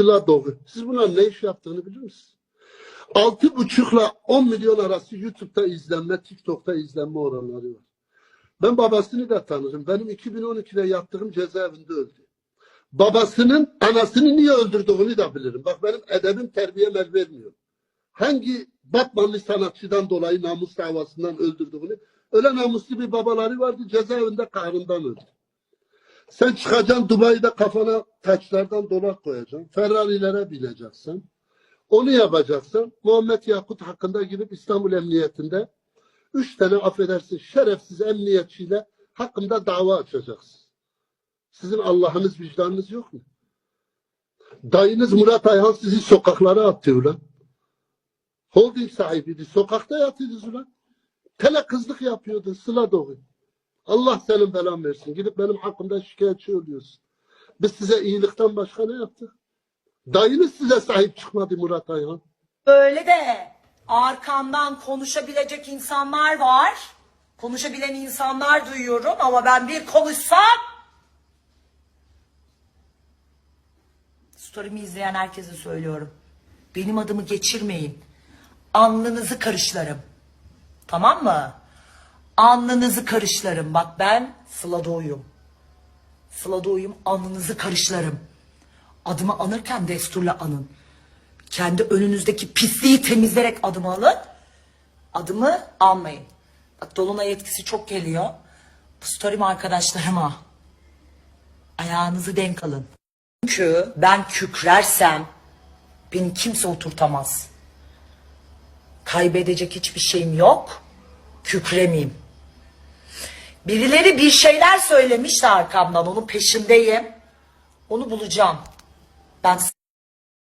Sıla Doğu. Siz buna ne iş yaptığını bilir misiniz? Altı buçukla 10 milyon arası YouTube'da izlenme, TikTok'ta izlenme oranları var. Ben babasını da tanırım. Benim 2012'de yattığım cezaevinde öldü. Babasının anasını niye öldürdüğünü da bilirim. Bak benim edebim terbiyem el vermiyor. Hangi Batmanlı sanatçıdan dolayı namus davasından öldürdüğünü öyle namuslu bir babaları vardı cezaevinde kahrından öldü. Sen çıkacaksın Dubai'de kafana taçlardan dolar koyacaksın. Ferrari'lere bineceksin. Onu yapacaksın. Muhammed Yakut hakkında girip İstanbul Emniyetinde üç tane affedersin şerefsiz emniyetçiyle hakkında dava açacaksın. Sizin Allah'ınız vicdanınız yok mu? Dayınız Murat Ayhan sizi sokaklara atıyor lan. Holding sahibiydi. Sokakta yatıyordunuz ulan. Tele kızlık yapıyordu. Sıla doğu. Allah senin belan versin. Gidip benim hakkımda şikayetçi oluyorsun. Biz size iyilikten başka ne yaptık? Dayınız size sahip çıkmadı Murat Ayhan. Böyle de arkamdan konuşabilecek insanlar var. Konuşabilen insanlar duyuyorum ama ben bir konuşsam Story'mi izleyen herkese söylüyorum. Benim adımı geçirmeyin. Alnınızı karışlarım. Tamam mı? Alnınızı karışlarım. Bak ben Sıla Doğu'yum. Sıla Doğu'yum alnınızı karışlarım. Adımı anırken desturla anın. Kendi önünüzdeki pisliği temizleyerek adımı alın. Adımı almayın. Bak Dolunay etkisi çok geliyor. Bu story'm arkadaşlarıma. Ayağınızı denk alın. Çünkü ben kükrersem beni kimse oturtamaz. Kaybedecek hiçbir şeyim yok. Kükremeyeyim. Birileri bir şeyler söylemiş arkamdan. Onun peşindeyim. Onu bulacağım. Ben